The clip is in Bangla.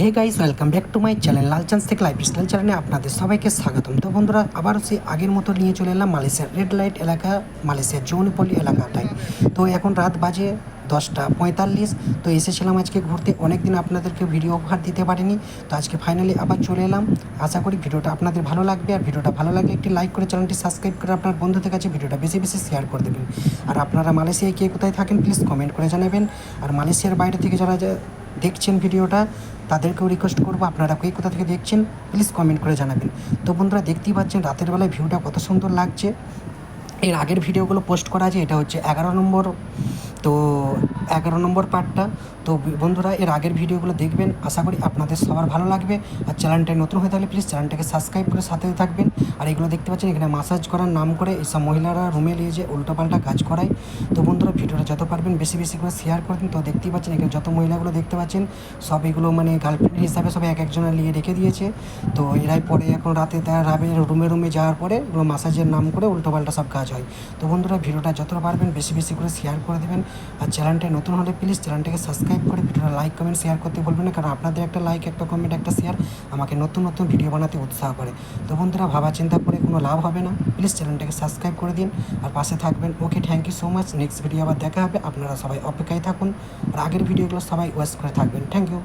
Hey guys welcome back to my channel Lal chance থেকে লাইফ স্টাইল চ্যানেলে আপনাদের সবাইকে স্বাগতম। তো বন্ধুরা আবার সেই আগের মতো নিয়ে চলে এলাম মালয়েশিয়ার রেড লাইট এলাকা, মালয়েশিয়ার জৌনপল্লী এলাকাটায়। তো এখন রাত বাজে দশটা পঁয়তাল্লিশ, তো এসেছিলাম আজকে ঘুরতে। অনেক দিন আপনাদেরকে ভিডিও উপহার দিতে পারিনি, তো আজকে ফাইনালি আবার চলে এলাম। আশা করি ভিডিওটা আপনাদের ভালো লাগবে, আর ভিডিওটা ভালো লাগলে একটি লাইক করে চ্যানেলটি সাবস্ক্রাইব করে আপনার বন্ধুদের কাছে ভিডিওটা বেশি বেশি শেয়ার করে দেবেন। আর আপনারা মালয়েশিয়ায় কে কোথায় থাকেন প্লিজ কমেন্ট করে জানাবেন। আর মালয়েশিয়ার বাইরে থেকে যারা দেখছেন ভিডিওটা, তাদেরকেও রিকোয়েস্ট করব আপনারা কে কোথা থেকে দেখছেন প্লিজ কমেন্ট করে জানাবেন। তো বন্ধুরা, দেখতেই পাচ্ছেন রাতের বেলায় ভিউটা কত সুন্দর লাগছে। এর আগের ভিডিওগুলো পোস্ট করা আছে, এটা হচ্ছে এগারো নম্বর তো এগারো নম্বর পার্টটা তো বন্ধুরা, এর আগের ভিডিওগুলো দেখবেন। আশা করি আপনাদের সবার ভালো লাগবে। আর চ্যানেলটায় নতুন হয়ে থাকলে প্লিজ চ্যানেলটাকে সাবস্ক্রাইব করে সাথে থাকবেন। আর এগুলো দেখতে পাচ্ছেন, এখানে মাসাজ করার নাম করে এইসব মহিলারা রুমে নিয়ে যে উল্টোপাল্টা কাজ করায়। তো বন্ধুরা, ভিডিওটা যত পারবেন বেশি বেশি করে শেয়ার করে দিন। তো দেখতেই পাচ্ছেন, এখানে যত মহিলাগুলো দেখতে পাচ্ছেন, সব এগুলো মানে গার্লফ্রেন্ড হিসাবে সবাই এক একজনের নিয়ে রেখে দিয়েছে। তো এরাই পরে এখন রাতে তারা রাবে রুমে রুমে যাওয়ার পরে এগুলো মাসাজের নাম করে উল্টোপাল্টা সব কাজ হয়। তো বন্ধুরা, ভিডিওটা যতটা পারবেন বেশি বেশি করে শেয়ার করে দেবেন। আর চ্যানেলটা নতুন হলে প্লিজ চ্যানেলটাকে সাবস্ক্রাইব করে ভিডিওটা লাইক কমেন্ট শেয়ার করতে বলবেন না, কারণ আপনাদের একটা লাইক একটা কমেন্ট একটা শেয়ার আমাকে নতুন নতুন ভিডিও বানাতে উৎসাহ করে। তো বন্ধুরা, ভাবা চিন্তা করে কোনো লাভ হবে না। প্লিজ চ্যানেলটাকে সাবস্ক্রাইব করে দিন আর পাশে থাকবেন। Okay thank you so much next video আবার দেখা হবে। আপনারা সবাই অপেক্ষায় থাকুন। আর আগের ভিডিওগুলো সবাই ওয়েস্ট করে থাকবেন। Thank you